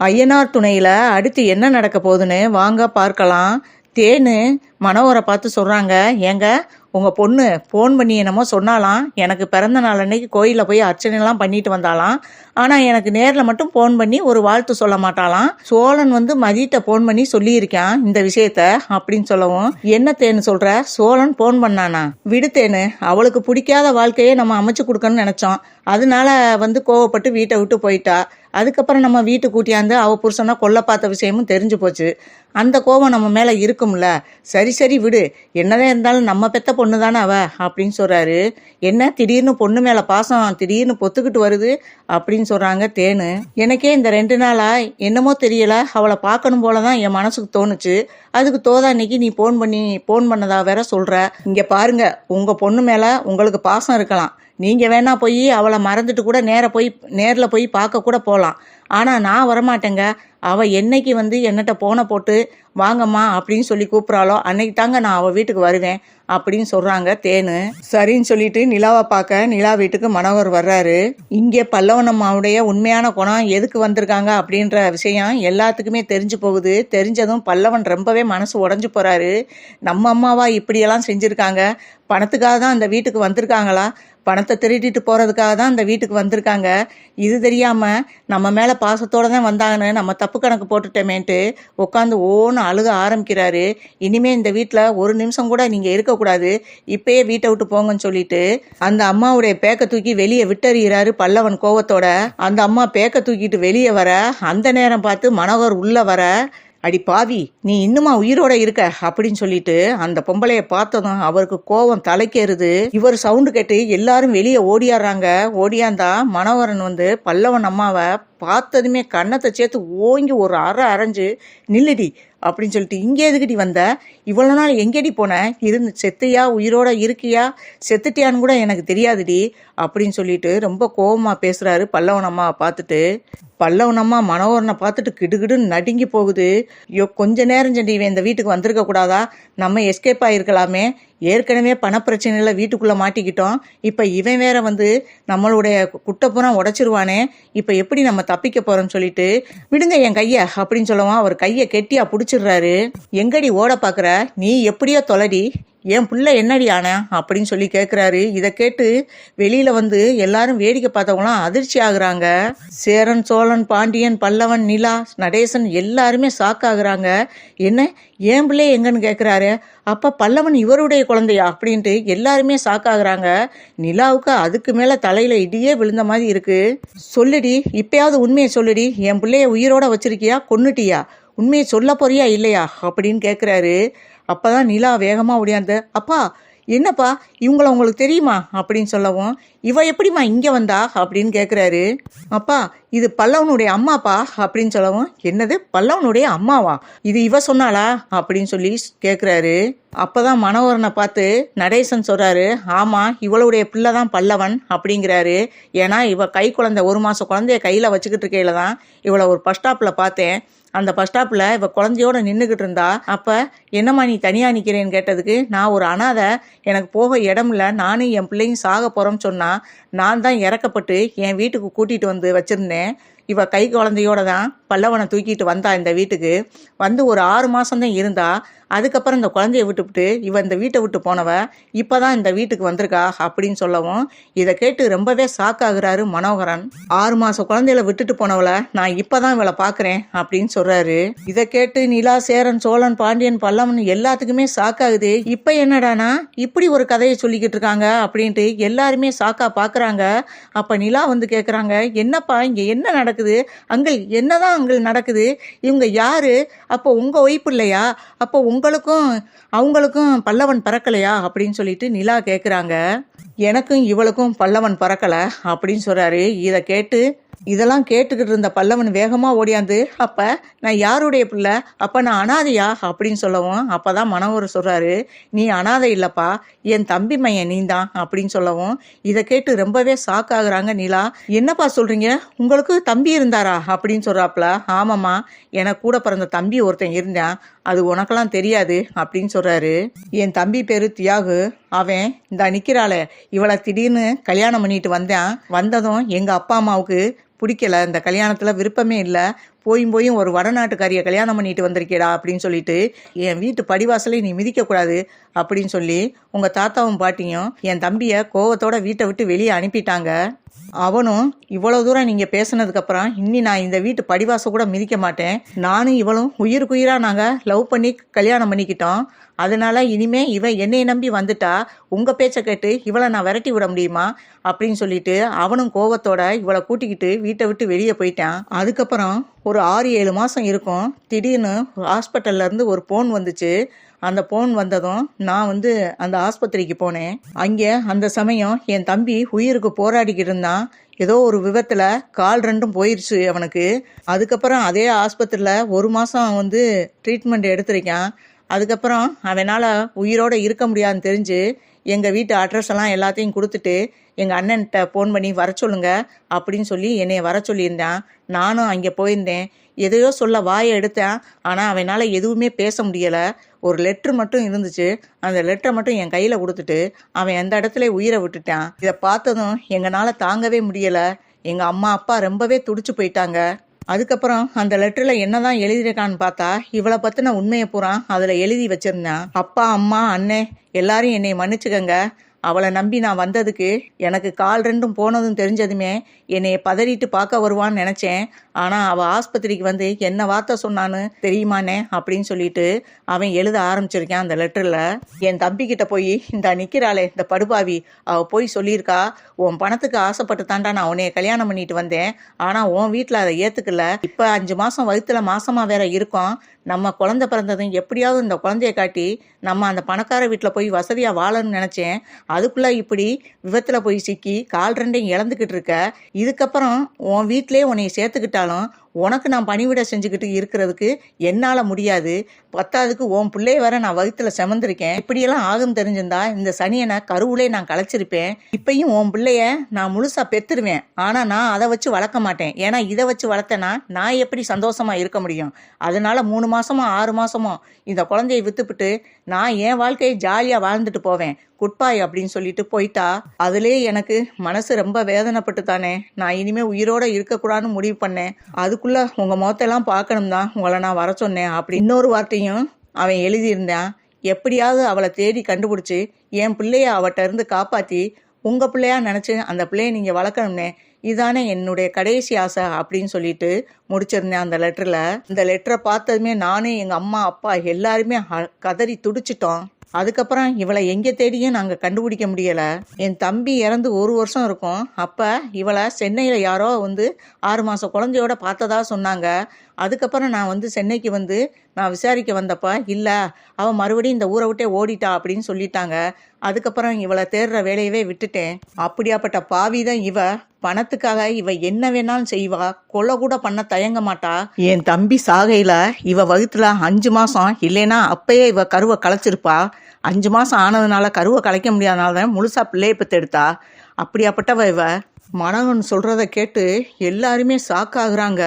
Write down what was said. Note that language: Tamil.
ஐயனார் துணையில் அடுத்து என்ன நடக்க போகுதுன்னு வாங்க பார்க்கலாம். தேனு மனோகரை பார்த்து சொல்கிறாங்க ஏங்க உங்கள் பொண்ணு ஃபோன் பண்ணி என்னமோ சொன்னாலாம் எனக்கு பிறந்த நாள் அன்னைக்கு கோயிலில் போய் அர்ச்சனைலாம் பண்ணிட்டு வந்தாலாம் ஆனால் எனக்கு நேரில் மட்டும் ஃபோன் பண்ணி ஒரு வாழ்த்து சொல்ல மாட்டாளாம். சோழன் வந்து மதியிட்ட ஃபோன் பண்ணி சொல்லியிருக்கான் இந்த விஷயத்த அப்படின்னு சொல்லவும். என்ன தேனு சொல்கிற சோழன் ஃபோன் பண்ணானா? விடு தேனு அவளுக்கு பிடிக்காத வாழ்க்கையே நம்ம அமைச்சு கொடுக்கணும்னு நினச்சோம். அதனால வந்து கோவப்பட்டு வீட்டை விட்டு போயிட்டா. அதுக்கப்புறம் நம்ம வீட்டு கூட்டியாந்து அவ புருஷனை கொல்ல பார்த்த விஷயமும் தெரிஞ்சு போச்சு. அந்த கோபம் நம்ம மேல இருக்கும்ல. சரி சரி விடு. என்னதான் இருந்தாலும் நம்ம பெத்த பொண்ணு தானே அவ? அப்படின்னு சொல்றாரு. என்ன? திடீர்னு பொண்ணு மேல பாசம் திடீர்னு பொத்துக்கிட்டு வருது? அப்படின்னு சொல்றாங்க தேனு. எனக்கே இந்த ரெண்டு நாளா என்னமோ தெரியல. அவளை பார்க்கணும் போல தான் என் மனசுக்கு தோணுச்சு. அதுக்கு தோதா இன்னைக்கு நீ ஃபோன் பண்ணி ஃபோன் பண்ணதா வேற சொல்ற. இங்க பாருங்க உங்க பொண்ணு மேல உங்களுக்கு பாசம் இருக்கலாம். நீங்க வேணா போய் அவளை மறந்துட்டு கூட நேர போய் நேர்ல போய் பார்க்க கூட போகலாம் ஆனா நான் வரமாட்டேங்க. அவள் என்னைக்கு வந்து என்னட்ட போனை போட்டு வாங்கம்மா அப்படின்னு சொல்லி கூப்பிட்றாளோ அன்னைக்கு தாங்க நான் அவள் வீட்டுக்கு வருவேன் அப்படின்னு சொல்கிறாங்க தேனு. சரின்னு சொல்லிட்டு நிலாவை பார்க்க நிலா வீட்டுக்கு மனோகர் வர்றாரு. இங்கே பல்லவனம்மாவுடைய உண்மையான குணம் எதுக்கு வந்திருக்காங்க அப்படின்ற விஷயம் எல்லாத்துக்குமே தெரிஞ்சு போகுது. தெரிஞ்சதும் பல்லவன் ரொம்பவே மனசு உடஞ்சு போகிறாரு நம்ம அம்மாவா இப்படியெல்லாம் செஞ்சுருக்காங்க? பணத்துக்காக தான் அந்த வீட்டுக்கு வந்திருக்காங்களா? பணத்தை திருடிட்டு போகிறதுக்காக தான் அந்த வீட்டுக்கு வந்திருக்காங்க? இது தெரியாமல் நம்ம மேலே பாசத்தோடு தான் வந்தாங்கன்னு நம்ம தப்பு தப்பு கணக்கு போட்டுட்டோமேன்ட்டு உட்காந்து ஓன்னு அழுக ஆரம்பிக்கிறாரு. இனிமே இந்த வீட்டில் ஒரு நிமிஷம் கூட நீங்கள் இருக்கக்கூடாது. இப்பயே வீட்டை விட்டு போங்கன்னு சொல்லிட்டு அந்த அம்மாவுடைய பேக்க தூக்கி வெளியே விட்டறிகிறாரு பல்லவன் கோவத்தோட. அந்த அம்மா பேக்க தூக்கிட்டு வெளியே வர அந்த நேரம் பார்த்து மனோகர் உள்ள வர அடி பாவி நீ இன்னுமா உயிரோட இருக்க? அப்படின்னு சொல்லிட்டு அந்த பொம்பளைய பார்த்ததும் அவருக்கு கோவம் தலைக்கேறுது. இவர் சவுண்டு கேட்டு எல்லாரும் வெளியே ஓடியாடுறாங்க. ஓடியாந்தா மனோகரன் வந்து பல்லவன் அம்மாவை பார்த்ததுமே கன்னத்தை சேர்த்து ஓங்கி ஒரு அற அரைஞ்சு நில்லுடி அப்படின்னு சொல்லிட்டு இங்கே எதுக்கிட்டி வந்த? இவ்வளோ நாள் எங்கேடி போன? இருந்து செத்தையா உயிரோட இருக்கியா? செத்துட்டியான்னு கூட எனக்கு தெரியாதுடி அப்படின்னு சொல்லிட்டு ரொம்ப கோபமாக பேசுகிறாரு பல்லவனம்மா பார்த்துட்டு. பல்லவனம்மா மனோகரனை பார்த்துட்டு கிடுகிடுன்னு நடுங்கி போகுது. ஐயோ கொஞ்ச நேரம் சென்று இவன் இந்த வீட்டுக்கு வந்திருக்க கூடாதா நம்ம எஸ்கேப் ஆகிருக்கலாமே ஏற்கனவே பணப்பிரச்சனையில் வீட்டுக்குள்ளே மாட்டிக்கிட்டோம். இப்போ இவன் வேற வந்து நம்மளுடைய குட்டைப்புறம் உடைச்சிருவானே. இப்போ எப்படி நம்ம தப்பிக்க போகிறோம்னு சொல்லிட்டு விடுங்க என் கையை அப்படின்னு சொல்லவும் அவர் கையை கெட்டியா பிடிச்சிடுறாரு. எங்கடி ஓட பார்க்குற நீ எப்படியோ தொலடி. என் பிள்ளை என்னடி ஆனா? அப்படின்னு சொல்லி கேட்குறாரு இதை கேட்டு வெளியில் வந்து எல்லாரும் வேடிக்கை பார்த்தவங்களாம் அதிர்ச்சி ஆகுறாங்க. சேரன் சோழன் பாண்டியன் பல்லவன் நிலா நடேசன் எல்லாருமே ஷாக் ஆகுறாங்க. என்ன? என் பிள்ளை எங்கன்னு கேட்குறாரு அப்போ பல்லவன் இவருடைய குழந்தையா? அப்படின்ட்டு எல்லாருமே ஷாக் ஆகுறாங்க. நிலாவுக்கு அதுக்கு மேலே தலையில் இடியே விழுந்த மாதிரி இருக்குது சொல்லுடி இப்பயாவது உண்மையை சொல்லுடி. என் பிள்ளைய உயிரோட வச்சிருக்கியா? கொன்னுட்டியா? உண்மையை சொல்ல போறியா இல்லையா? அப்படின்னு கேட்குறாரு அப்பதான் நிலா வேகமாக ஓடியாந்து அப்பா என்னப்பா இவங்கள உங்களுக்கு தெரியுமா? அப்படின்னு சொல்லவும் இவ எப்படிம்மா இங்கே வந்தா? அப்படின்னு கேட்குறாரு அப்பா இது பல்லவனுடைய அம்மாப்பா? அப்படின்னு சொல்லவும் என்னது பல்லவனுடைய அம்மாவா? இது இவ சொன்னாளா? அப்படின்னு சொல்லி கேட்குறாரு அப்போதான் மனோகரனை பார்த்து நடேசன் சொல்கிறாரு ஆமாம் இவளுடைய பிள்ளை தான் பல்லவன் அப்படிங்கிறாரு. ஏன்னா இவ கை குழந்தை ஒரு மாதம் குழந்தைய கையில் வச்சுக்கிட்டு இருக்கையில தான் இவளை ஒரு பஸ் ஸ்டாப்பில் பார்த்தேன். அந்த பஸ் ஸ்டாப்பில் இவள் குழந்தையோட நின்றுக்கிட்டு இருந்தா அப்போ என்னம்மா நீ தனியாக நிற்கிறேன்னு கேட்டதுக்கு நான் ஒரு அனாதை எனக்கு போக இடமில்ல நானும் என் பிள்ளையும் சாக போகிறோம்னு சொன்னால் நான் தான் இறக்கப்பட்டு என் வீட்டுக்கு கூட்டிகிட்டு வந்து வச்சுருந்தேன். இவ கை குழந்தையோட தான் பல்லவனை தூக்கிட்டு வந்தா இந்த வீட்டுக்கு. வந்து ஒரு ஆறு மாசம்தான் இருந்தா அதுக்கப்புறம் இந்த குழந்தைய விட்டுவிட்டு இவ இந்த வீட்டை விட்டு போனவ இப்பதான் இந்த வீட்டுக்கு வந்திருக்கா அப்படின்னு சொல்லவும் இதை கேட்டு ரொம்பவே ஷாக் ஆகுறாரு மனோகரன். ஆறு மாசம் குழந்தையில விட்டுட்டு போனவள நான் இப்பதான் இவளை பாக்குறேன் அப்படின்னு சொல்றாரு. இதை கேட்டு நிலா சேரன் சோழன் பாண்டியன் பல்லவன் எல்லாத்துக்குமே ஷாக் ஆகுது. இப்ப என்னடானா இப்படி ஒரு கதையை சொல்லிக்கிட்டு இருக்காங்க அப்படின்ட்டு எல்லாருமே சாக்கா பாக்குறாங்க. அப்ப நிலா வந்து கேக்குறாங்க என்னப்பா இங்க என்ன நடக்குது? அங்கிள் என்னதான் அங்கிள் நடக்குது? இவங்க யாரு? அப்போ உங்க ஒய்ப்பு இல்லையா? அப்போ உங்களுக்கும் அவங்களுக்கும் பல்லவன் பறக்கலையா? அப்படின்னு சொல்லிட்டு நிலா கேட்குறாங்க எனக்கும் இவளுக்கும் பல்லவன் பறக்கலை அப்படின்னு சொல்றாரு. இதை கேட்டு இதெல்லாம் கேட்டுக்கிட்டு இருந்த பல்லவன் வேகமாக ஓடியாந்து அப்ப நான் யாருடைய பிள்ளை? அப்ப நான் அனாதையா? அப்படின்னு சொல்லவும் அப்பதான் மனவர் சொல்றாரு நீ அனாதை இல்லப்பா என் தம்பி மையன் நீந்தான் அப்படின்னு சொல்லவும் இதை கேட்டு ரொம்பவே ஷாக் ஆகுறாங்க நிலா. என்னப்பா சொல்றீங்க? உங்களுக்கு தம்பி இருந்தாரா? அப்படின்னு சொல்கிறாப்புல ஆமாம்மா எனக்கு கூட பிறந்த தம்பி ஒருத்தன் இருந்தான் அது உனக்கெல்லாம் தெரியாது அப்படின்னு சொல்றாரு. என் தம்பி பேரு தியாகு அவன் இந்த நிற்கிறாளே இவளை திடீர்னு கல்யாணம் பண்ணிட்டு வந்தேன் வந்ததும் எங்க அப்பா அம்மாவுக்கு பிடிக்கல. இந்த கல்யாணத்தில் விருப்பமே இல்லை. போயும் போயும் ஒரு வடநாட்டுக்காரியை கல்யாணம் பண்ணிட்டு வந்திருக்கேடா அப்படின்னு சொல்லிட்டு என் வீட்டு படிவாசலை நீ மிதிக்கக்கூடாது அப்படின்னு சொல்லி உங்கள் தாத்தாவும் பாட்டியும் என் தம்பியை கோவத்தோட வீட்டை விட்டு வெளியே அனுப்பிட்டாங்க. அவனும் இவ்வளோ தூரம் நீங்கள் பேசினதுக்கப்புறம் இன்னி நான் இந்த வீட்டு படிவாசம் கூட மிதிக்க மாட்டேன். நானும் இவளும் உயிருக்குயிராக நாங்கள் லவ் பண்ணி கல்யாணம் பண்ணிக்கிட்டோம். அதனால இனிமே இவன் என்னை நம்பி வந்துட்டா உங்கள் பேச்சை கேட்டு இவளை நான் விரட்டி விட முடியுமா? அப்படின்னு சொல்லிட்டு அவனும் கோவத்தோட இவளை கூட்டிக்கிட்டு வீட்டை விட்டு வெளியே போயிட்டான். அதுக்கப்புறம் ஒரு ஆறு ஏழு மாதம் இருக்கும். திடீர்னு ஹாஸ்பிட்டல்ல இருந்து ஒரு ஃபோன் வந்துச்சு. அந்த ஃபோன் வந்ததும் நான் வந்து அந்த ஆஸ்பத்திரிக்கு போனேன். அங்கே அந்த சமயம் என் தம்பி உயிருக்கு போராடிக்கிட்டு இருந்தான். ஏதோ ஒரு விபத்தில் கால் ரெண்டும் போயிடுச்சு அவனுக்கு. அதுக்கப்புறம் அதே ஆஸ்பத்திரியில் ஒரு மாதம் வந்து ட்ரீட்மெண்ட் எடுத்திருக்கான். அதுக்கப்புறம் அவனால் உயிரோட இருக்க முடியாதுன்னு தெரிஞ்சு எங்கள் வீட்டு அட்ரஸ் எல்லாம் எல்லாத்தையும் கொடுத்துட்டு எங்கள் அண்ணன்கிட்ட ஃபோன் பண்ணி வர சொல்லுங்க அப்படின்னு சொல்லி என்னைய வர சொல்லியிருந்தான். நானும் அங்கே போயிருந்தேன். எதையோ சொல்ல வாயை எடுத்தேன். ஆனால் அவனால் எதுவுமே பேச முடியலை. ஒரு லெட்ரு மட்டும் இருந்துச்சு. அந்த லெட்டரை மட்டும் என் கையில் கொடுத்துட்டு அவன் எந்த இடத்துல உயிரை விட்டுட்டான்? இதை பார்த்ததும் எங்களால் தாங்கவே முடியலை. எங்கள் அம்மா அப்பா ரொம்பவே துடிச்சு போயிட்டாங்க. அதுக்கப்புறம் அந்த லெட்டரில் என்னதான் எழுதியிருக்கான்னு பார்த்தா இவளை பற்றின உண்மையை பூரா அதில் எழுதி வச்சிருந்தேன். அப்பா அம்மா அண்ணே எல்லாரும் என்னை மன்னிச்சுக்கங்க. அவளை நம்பி நான் வந்ததுக்கு எனக்கு கால் ரெண்டும் போனதும் தெரிஞ்சதுமே என்னைய பதறிட்டு பார்க்க வருவான்னு நினச்சேன். ஆனால் அவள் ஆஸ்பத்திரிக்கு வந்து என்ன வார்த்தை சொன்னான்னு தெரியுமானே அப்படின்னு சொல்லிட்டு அவன் எழுத ஆரம்பிச்சிருக்கான் அந்த லெட்டரில். என் தம்பிக்கிட்ட போய் இந்த நிற்கிறாளே இந்த படுபாவி. அவள் போய் சொல்லியிருக்கா உன் பணத்துக்கு ஆசைப்பட்டு தாண்டா நான் உன்னைய கல்யாணம் பண்ணிட்டு வந்தேன். ஆனால் உன் வீட்டில் அதை ஏற்றுக்கல இப்போ அஞ்சு மாதம் வயிற்றுல மாசமா வேற இருக்கோம். நம்ம குழந்தை பிறந்ததும் எப்படியாவது இந்த குழந்தைய காட்டி நம்ம அந்த பணக்கார வீட்டில் போய் வசதியாக வாழணும்னு நினச்சேன். அதுக்குள்ளே இப்படி விபத்தில் போய் சிக்கி கால் ரெண்டையும் இழந்துக்கிட்டு இருக்க. இதுக்கப்புறம் உன் வீட்டிலே உன்னைய சேர்த்துக்கிட்டாலும் உனக்கு நான் பணிவிட செஞ்சுக்கிட்டு இருக்கிறதுக்கு என்னால் முடியாது. பத்தாவதுக்கு உன் பிள்ளைய வர நான் வகுத்தில் செமந்திருக்கேன். இப்படியெல்லாம் ஆகும் தெரிஞ்சிருந்தா இந்த சனியனை கருவுலே நான் களைச்சிருப்பேன். இப்பயும் உன் பிள்ளைய நான் முழுசாக பெத்துருவேன். ஆனால் நான் அதை வச்சு வளர்க்க மாட்டேன். ஏன்னா இதை வச்சு வளர்த்தேன்னா நான் எப்படி சந்தோஷமாக இருக்க முடியும்? அதனால மூணு மாசமோ ஆறு மாசமோ இந்த குழந்தையை வித்துப்பிட்டு நான் என் வாழ்க்கையை ஜாலியாக வாழ்ந்துட்டு போவேன். குட்பாய் அப்படின்னு சொல்லிட்டு போயிட்டா அதுலேயே எனக்கு மனசு ரொம்ப வேதனைப்பட்டு தானே நான் இனிமே உயிரோட இருக்கக்கூடாதுன்னு முடிவு பண்ணேன். அதுக்குள்ள உங்க முகத்தெல்லாம் பார்க்கணும் தான் உங்களை நான் வர சொன்னேன் அப்படி. இன்னொரு வார்த்தையும் அவன் எழுதியிருந்தான். எப்படியாவது அவளை தேடி கண்டுபிடிச்சி என் பிள்ளைய அவட்ட இருந்து காப்பாத்தி உங்க பிள்ளையா நினைச்சு அந்த பிள்ளைய நீங்க வளர்க்கணும்னே இதானே என்னுடைய கடைசி ஆசை அப்படின்னு சொல்லிட்டு முடிச்சிருந்தேன் அந்த லெட்டரில் இந்த லெட்டரை பார்த்ததுமே நானும் எங்கள் அம்மா அப்பா எல்லாருமே கதறி துடிச்சிட்டோம். அதுக்கப்புறம் இவளை எங்கே தேடியும் நாங்கள் கண்டுபிடிக்க முடியலை. என் தம்பி இறந்து ஒரு வருஷம் இருக்கும். அப்போ இவளை சென்னையில் யாரோ வந்து ஆறு மாதம் குழந்தையோட பார்த்ததா சொன்னாங்க. அதுக்கப்புறம் நான் வந்து சென்னைக்கு வந்து நான் விசாரிக்க வந்தப்ப இல்லை அவள் மறுபடியும் இந்த ஊரை விட்டே ஓடிட்டா அப்படின்னு சொல்லிட்டாங்க. அதுக்கப்புறம் இவளை தேடுற வேலையவே விட்டுட்டேன். அப்படியாப்பட்ட பாவி தான் இவ. பணத்துக்காக இவ என்ன வேணாலும் செய்வா. கொலை கூட பண்ண தயங்க மாட்டா. என் தம்பி சாகையில இவ வகுத்துல அஞ்சு மாசம் இல்லைன்னா அப்பயே இவ கருவை களைச்சிருப்பா. அஞ்சு மாசம் ஆனதுனால கருவை கலைக்க முடியாதனால தான் முழுசா பிள்ளையை பெத்தெடுத்தா. அப்படியாப்பட்டவ இவ. மனவன் சொல்றத கேட்டு எல்லாருமே சாக்காகிறாங்க